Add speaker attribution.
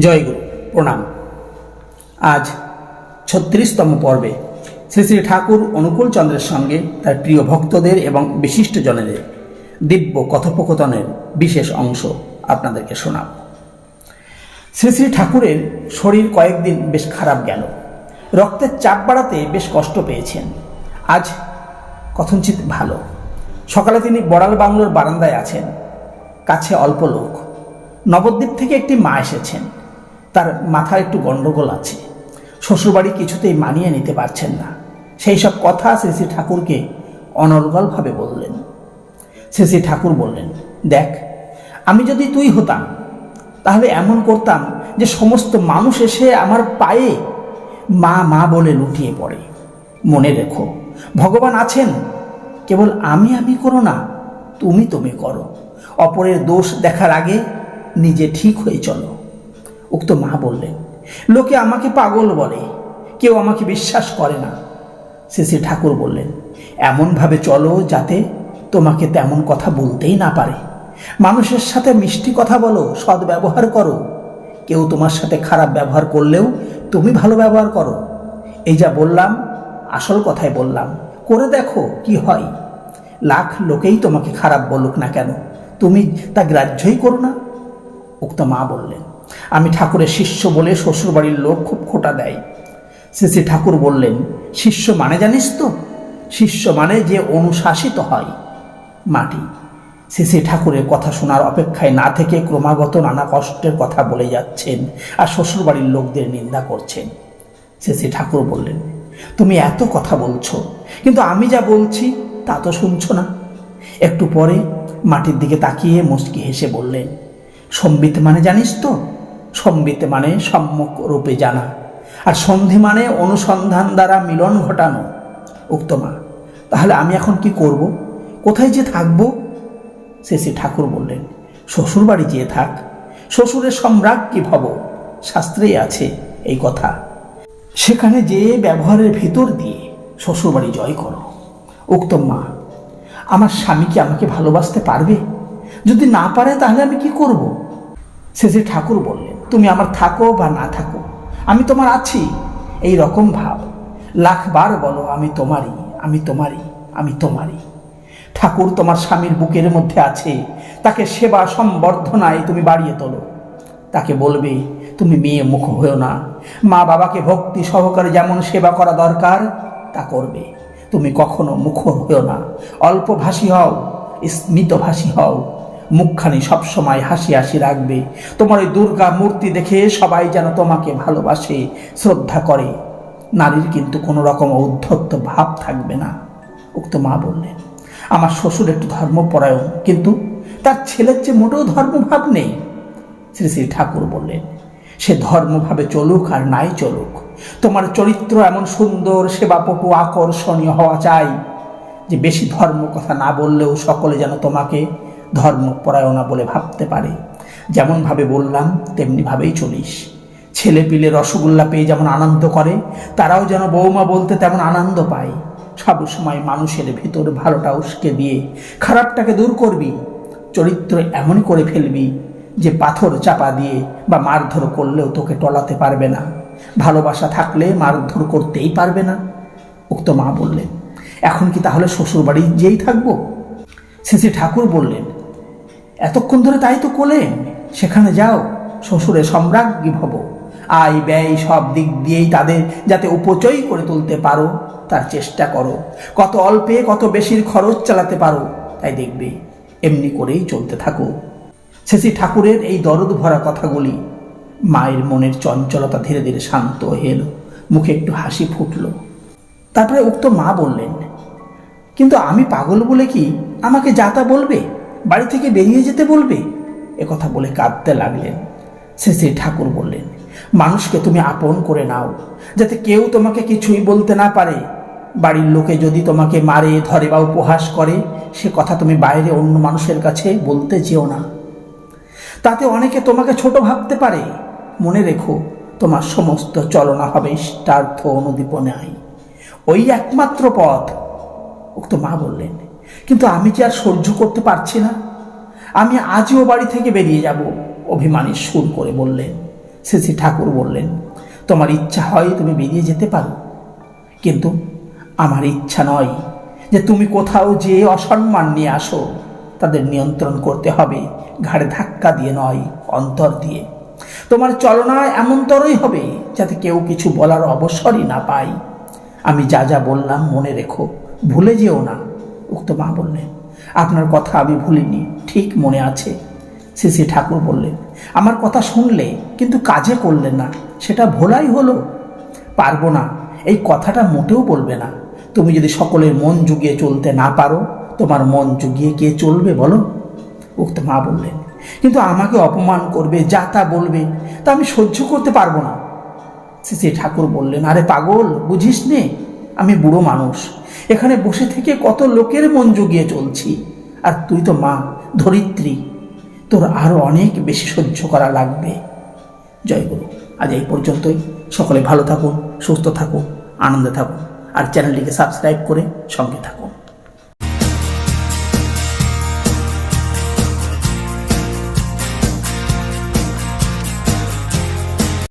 Speaker 1: জয়গুরু, প্রণাম। আজ ছত্রিশতম পর্বে শ্রী শ্রী ঠাকুর অনুকূল চন্দ্রের সঙ্গে তার প্রিয় ভক্তদের এবং বিশিষ্ট জনেদের দিব্য কথোপকথনের বিশেষ অংশ আপনাদেরকে শোনাব। শ্রী শ্রী ঠাকুরের শরীর কয়েকদিন বেশ খারাপ গেল। রক্তের চাপ বাড়াতে বেশ কষ্ট পেয়েছেন। আজ কথঞ্চিত ভালো। সকালে তিনি বড়াল বাংলোর বারান্দায় আছেন। কাছে অল্প লোক। নবদ্বীপ থেকে একটি মা এসেছেন। তার মাথায় একটু গণ্ডগোল আছে। শ্বশুরবাড়ি কিছুতেই মানিয়ে নিতে পারছেন না। সেই সব কথা শ্রী ঠাকুরকে অনর্গলভাবে বললেন। শ্রী ঠাকুর বললেন, দেখ, আমি যদি তুই হতাম, তাহলে এমন করতাম যে সমস্ত মানুষ এসে আমার পায়ে মা মা বলে লুটিয়ে পড়ে। মনে রেখো, ভগবান আছেন। কেবল আমি আমি করো না, তুমি তুমি করো। অপরের দোষ দেখার আগে নিজে ঠিক হয়ে চলো। উক্ত মা বললেন, লোকে আমাকে পাগল বলে, কেউ আমাকে বিশ্বাস করে না। শ্রী ঠাকুর বললেন, এমনভাবে চলো যাতে তোমাকে তেমন কথা বলতেই না পারে। মানুষের সাথে মিষ্টি কথা বলো, সৎ ব্যবহার করো। কেউ তোমার সাথে খারাপ ব্যবহার করলেও তুমি ভালো ব্যবহার করো। এই যা বললাম, আসল কথাই বললাম। করে দেখো কি হয়। লাখ লোকেই তোমাকে খারাপ বলুক না কেন, তুমি তা গ্রাহ্যই করো না। উক্ত মা বললেন আমি ঠাকুরের শিষ্য বলে শ্বশুরবাড়ির লোক খুব খোটা দেয়। শ্রী শ্রী ঠাকুর বললেন, শিষ্য মানে জানিস তো? শিষ্য মানে যে অনুশাসিত হয় মাটি। শ্রী শ্রী ঠাকুরের কথা শোনার অপেক্ষায় না থেকে ক্রমাগত নানা কষ্টের কথা বলে যাচ্ছেন আর শ্বশুরবাড়ির লোকদের নিন্দা করছেন। শ্রী ঠাকুর বললেন, তুমি এত কথা বলছো, কিন্তু আমি যা বলছি তা তো শুনছো না? একটু পরে মাটির দিকে তাকিয়ে মুচকি হেসে বললেন, সম্বিত মানে জানিস তো? সম্বিত মানে সম্মুখ রূপে জানা। আর সন্ধি মানে অনুসন্ধান দ্বারা মিলন ঘটানো। উক্তমা তাহলে আমি এখন কি করব? কোথায় যে থাকব? শেষে ঠাকুর বললেন শ্বশুর বাড়ি যেয়ে থাক। শ্বশুরের সম্রাট কি ভব? শাস্ত্রেই আছে এই কথা। সেখানে যে ব্যবহারের ভেতর দিয়ে শ্বশুরবাড়ি জয় করো। উক্ত মা, আমার স্বামী কি আমাকে ভালোবাসতে পারবে? যদি না পারে তাহলে আমি কি করব? শেষে ঠাকুর বললেন, তুমি আমার থাকো বা না থাকো, আমি তোমার আছি। এই রকম ভাব। লাখবার বলো, আমি তোমারই আমি তোমারই আমি তোমারই। ঠাকুর তোমার স্বামীর বুকের মধ্যে আছে। তাকে সেবা সম্বর্ধনায় তুমি বাড়িয়ে তোলো। তাকে বলবে, তুমি মেয়ে মুখ হয়েও না। মা বাবাকে ভক্তি সহকারে যেমন সেবা করা দরকার, তা করবে। তুমি কখনো মুখর হয়েও না। অল্পভাষী হও, স্মিত ভাষী হও। মুখখানি সবসময় হাসি হাসি রাখবে। তোমার ওই দুর্গা মূর্তি দেখে সবাই যেন তোমাকে ভালোবাসে, শ্রদ্ধা করে। নারীর কিন্তু কোনো রকম ঔদ্ধত্য ভাব থাকবে না, উক্ত মা বললেন। আমার শ্বশুর একটু ধর্মপরায়ণ, কিন্তু তার ছেলের চেয়ে মোটেও ধর্মভাব নেই। শ্রী শ্রী ঠাকুর বললেন, সে ধর্মভাবে চলুক আর নাই চলুক। তোমার চরিত্র এমন সুন্দর সেবাপটু আকর্ষণীয় হওয়া চাই। যে বেশি ধর্ম কথা না বললেও সকলে যেন তোমাকে ধর্মপরায়ণা বলে ভাবতে পারে। যেমনভাবে বললাম তেমনিভাবেই চলিস। ছেলে পিলে রসগোল্লা পেয়ে যেমন আনন্দ করে, তারাও যেন বৌমা বলতে তেমন আনন্দ পায়। সব সময় মানুষের ভিতর ভালোটা উস্কে দিয়ে খারাপটাকে দূর করবি, চরিত্র এমন করে ফেলবি যে পাথর চাপা দিয়ে বা মারধর করলেও তোকে টলাতে পারবে না। ভালোবাসা থাকলে মারধর করতেই পারবে না। উক্ত মা বললেন, এখন কি তাহলে শ্বশুরবাড়ি যেই থাকব? শ্রী ঠাকুর বললেন এতক্ষণ ধরে তাই তো কোলেন সেখানে যাও শ্বশুরে সম্রাজ্ঞী ভব। আয় ব্যয় সব দিক দিয়েই তাদের যাতে উপচয় করে তুলতে পারো, তার চেষ্টা করো। কত অল্পে কত বেশির খরচ চালাতে পারো, তাই দেখবে, এমনি করেই চলতে থাকো। শেষে ঠাকুরের এই দরদ ভরা কথাগুলি মায়ের মনের চঞ্চলতা ধীরে ধীরে শান্ত হয়ে এলো, মুখে একটু হাসি ফুটলো। তারপরে উক্ত মা বললেন, কিন্তু আমি পাগল বলে কি আমাকে যা তা বলবে? বাড়ি থেকে বেরিয়ে যেতে বলবে? কথা বলে কাঁদতে লাগলেন। শেষে ঠাকুর বললেন, মানুষকে তুমি আপন করে নাও, যাতে কেউ তোমাকে কিছুই বলতে না পারে। বাড়ির লোকে যদি তোমাকে মারে, ধরে বা উপহাস করে, সে কথা তুমি বাইরে অন্য মানুষের কাছে বলতে যেও না। তাতে অনেকে তোমাকে ছোট ভাবতে পারে। মনে রেখো, তোমার সমস্ত চলনা হবে ইষ্টার্থ অনুদীপনায়। ওই একমাত্র পথ। উক্ত মা বললেন কিন্তু আমি যে আর সহ্য করতে পারছি না। আমি আজও বাড়ি থেকে বেরিয়ে যাব, অভিমানী সুর করে বললেন। শ্রী ঠাকুর বললেন, তোমার ইচ্ছা হয় তুমি বেরিয়ে যেতে পারো। কিন্তু আমার ইচ্ছা নয় যে তুমি কোথাও যে অসম্মান নিয়ে আসো, তাদের নিয়ন্ত্রণ করতে হবে, ঘাড়ে ধাক্কা দিয়ে নয়, অন্তর দিয়ে। তোমার চলনা এমনতরই হবে যাতে কেউ কিছু বলার অবসরই না পায়। আমি যা যা বললাম মনে রেখো, ভুলে যেও না। উক্ত মা বললেন, আপনার কথা আমি ভুলিনি, ঠিক মনে আছে। শ্রী ঠাকুর বললেন, আমার কথা শুনলে, কিন্তু কাজে করলেন না, সেটা ভোলাই হলো? পারব না, এই কথাটা মোটেও বলবে না। তুমি যদি সকলের মন জুগিয়ে চলতে না পারো, তোমার মন জুগিয়ে কে চলবে বলো? উক্ত মা বললেন, কিন্তু আমাকে অপমান করবে, যা তা বলবে, তা আমি সহ্য করতে পারব না। শ্রী ঠাকুর বললেন, আরে পাগল, বুঝিস নে, আমি বুড়ো মানুষ। এখানে বসে থেকে কত লোকের মন জুগিয়ে চলছি। আর তুই তো মা, ধরিত্রী। তোর আরও অনেক বেশি সহ্য করা লাগবে। জয়গুরু আজ এই পর্যন্তই। সকলে ভালো থাকুন, সুস্থ থাকুন, আনন্দে থাকুন। আর চ্যানেলটিকে সাবস্ক্রাইব করে সঙ্গে থাকুন।